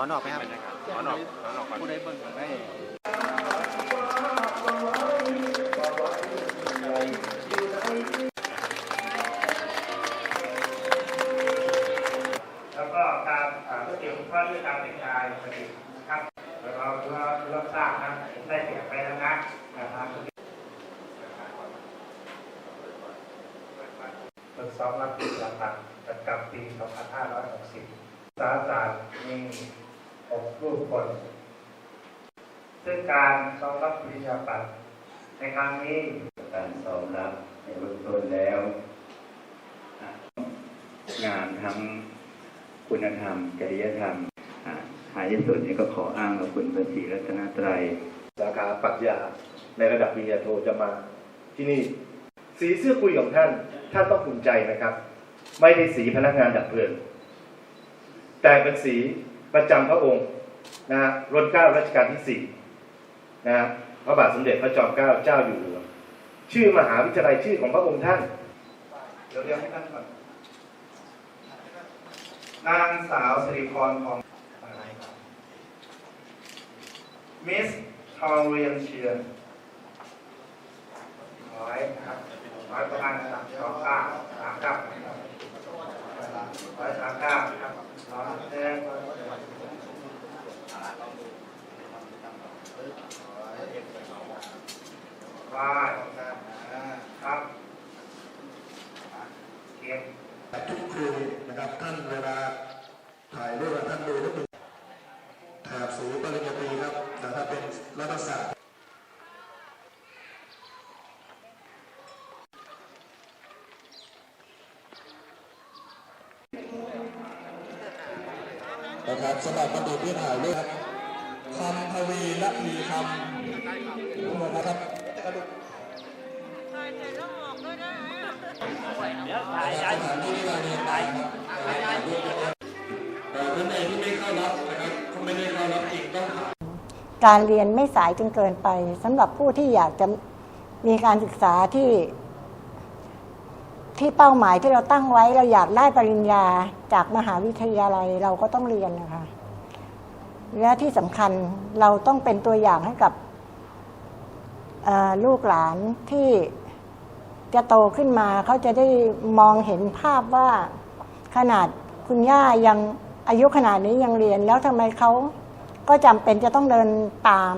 อนออกไหมครับบรรยากาศถอนออกถอนอกก่อนผู้ใดเบิ่งได้แล้วก็การอ่าก๋วยเตี๋ยวคุณพ่อด้วยการแต่งกายผลิตนะครับแล้วเราเพื่อรับทราบนะผมได้เสียไปแล้วนะนะครับฝึกซ้อมรับปีละพันประจำปี 2560 สาสารมี 6รูปคนซึ่งการซ้อมรับปริญญาบัตรในครั้งนี้การสอบรับในเบื้องต้นแล้วอะงานทั้งคุณธรรม จริยธรรมอะท้ายที่สุดนี้ก็ขออ้างกับคุณพระศรีรัตนตรัยสาขาปรัชญาในระดับปริญญาโทจะมาที่นี่ สีเสื้อคุยของท่าน ท่านต้องภูมิใจนะครับ ไม่ได้สีพนักงานดับเพลิงแต่เป็นสี ประจำพระองค์นะฮะรัชเก้ารัชกาลที่สี่นะฮะพระบาทสมเด็จพระจอมเกล้าเจ้าอยู่หัวชื่อมหาวิทยาลัยชื่อของพระองค์ท่านเดี๋ยวเรียกให้ท่านก่อนนางสาวสิริพรของอะไรมิสทอเรียนเชียร์ร้อยนะครับร้อยประมาณสามสองเก้าสามเก้า ร้อยสามเก้าครับร้อยแดงร้อยครับเก็บทุกครูนะครับท่านเวลาถ่ายรูปท่านดูแล้วดูแถบสูงปริญญาตรีครับแต่ถ้าเป็นรัฐศาสตร์ นะครับสำหรับบัณฑิตที่ถ่ายรูปครับคำทวีและมีคำนะครับถ่ายแต่ละออกด้วยนะสถานที่ที่เราเรียนไปครับเอ่อท่านใดที่ไม่เข้ารับนะครับก็ไม่ได้เข้ารับอีกต้องการเรียนไม่สายจนเกินไปสำหรับผู้ที่อยากจะมีการศึกษาที่ ที่เป้าหมายที่เราตั้งไว้เราอยากได้ปริญญาจากมหาวิทยาลัยเราก็ต้องเรียนนะคะ และที่สำคัญเราต้องเป็นตัวอย่างให้กับลูกหลานที่จะโตขึ้นมาเขาจะได้มองเห็นภาพว่าขนาดคุณย่ายังอายุขนาดนี้ยังเรียน แล้วทำไมเขาก็จำเป็นจะต้องเดินตาม